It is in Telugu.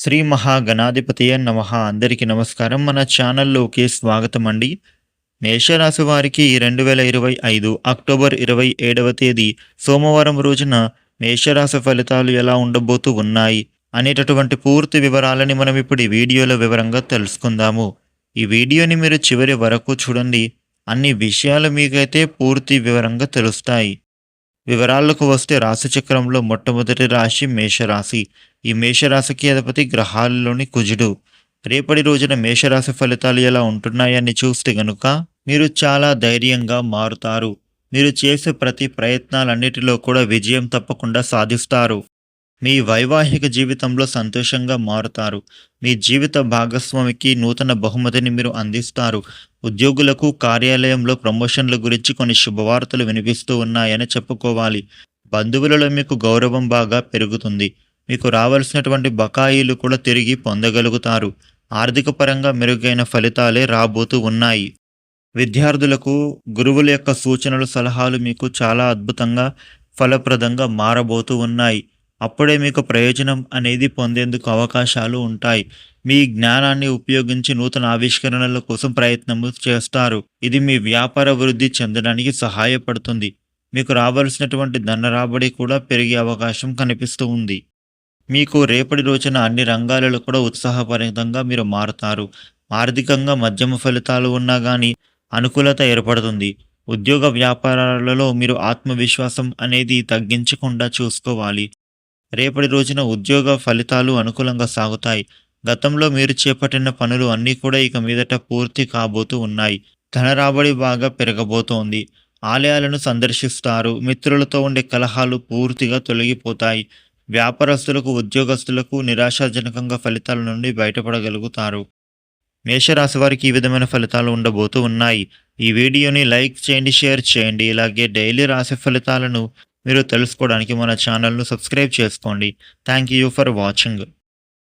శ్రీ మహాగణాధిపతియ నమ. అందరికీ నమస్కారం. మన ఛానల్లోకి స్వాగతం అండి. మేషరాశి వారికి రెండు వేల ఇరవై ఐదు అక్టోబర్ ఇరవై ఏడవ తేదీ సోమవారం రోజున మేషరాశి ఫలితాలు ఎలా ఉండబోతూ ఉన్నాయి అనేటటువంటి పూర్తి వివరాలని మనం ఇప్పుడు ఈ వీడియోలో వివరంగా తెలుసుకుందాము. ఈ వీడియోని మీరు చివరి వరకు చూడండి. అన్ని విషయాలు మీకైతే పూర్తి వివరంగా తెలుస్తాయి. వివరాలకు వస్తే రాశి చక్రంలో మొట్టమొదటి రాశి మేషరాశి. ఈ మేషరాశికి అధిపతి గ్రహాలలోని కుజుడు. రేపటి రోజున మేషరాశి ఫలితాలు ఎలా ఉంటున్నాయని చూస్తే గనుక మీరు చాలా ధైర్యంగా మారుతారు. మీరు చేసే ప్రతి ప్రయత్నాలన్నిటిలో కూడా విజయం తప్పకుండా సాధిస్తారు. మీ వైవాహిక జీవితంలో సంతోషంగా మారుతారు. మీ జీవిత భాగస్వామికి నూతన బహుమతిని మీరు అందిస్తారు. ఉద్యోగులకు కార్యాలయంలో ప్రమోషన్ల గురించి కొన్ని శుభవార్తలు వినిపిస్తూ ఉన్నాయని చెప్పుకోవాలి. బంధువులలో మీకు గౌరవం బాగా పెరుగుతుంది. మీకు రావాల్సినటువంటి బకాయిలు కూడా తిరిగి పొందగలుగుతారు. ఆర్థిక పరంగా మెరుగైన ఫలితాలే రాబోతూ ఉన్నాయి. విద్యార్థులకు గురువుల యొక్క సూచనలు సలహాలు మీకు చాలా అద్భుతంగా ఫలప్రదంగా మారబోతూ ఉన్నాయి. అప్పుడే మీకు ప్రయోజనం అనేది పొందేందుకు అవకాశాలు ఉంటాయి. మీ జ్ఞానాన్ని ఉపయోగించి నూతన ఆవిష్కరణల కోసం ప్రయత్నము చేస్తారు. ఇది మీ వ్యాపార వృద్ధి చెందడానికి సహాయపడుతుంది. మీకు రావాల్సినటువంటి ధన రాబడి కూడా పెరిగే అవకాశం కనిపిస్తూ ఉంది. మీకు రేపటి రోజున అన్ని రంగాలలో కూడా ఉత్సాహపరితంగా మీరు మారుతారు. ఆర్థికంగా మధ్యమ ఫలితాలు ఉన్నా కానీ అనుకూలత ఏర్పడుతుంది. ఉద్యోగ వ్యాపారాలలో మీరు ఆత్మవిశ్వాసం అనేది తగ్గించకుండా చూసుకోవాలి. రేపటి రోజున ఉద్యోగ ఫలితాలు అనుకూలంగా సాగుతాయి. గతంలో మీరు చేపట్టిన పనులు అన్నీ కూడా ఇక మీదట పూర్తి కాబోతూ ఉన్నాయి. ధన రాబడి బాగా పెరగబోతోంది. ఆలయాలను సందర్శిస్తారు. మిత్రులతో ఉండే కలహాలు పూర్తిగా తొలగిపోతాయి. వ్యాపారస్తులకు ఉద్యోగస్తులకు నిరాశాజనకంగా ఫలితాల నుండి బయటపడగలుగుతారు. మేషరాశి వారికి ఈ విధమైన ఫలితాలు ఉండబోతూ ఉన్నాయి. ఈ వీడియోని లైక్ చేయండి షేర్ చేయండి. ఇలాగే డైలీ రాశి ఫలితాలను మీరు తెలుసుకోవడానికి మన ఛానల్ను సబ్స్క్రైబ్ చేసుకోండి. Thank you for watching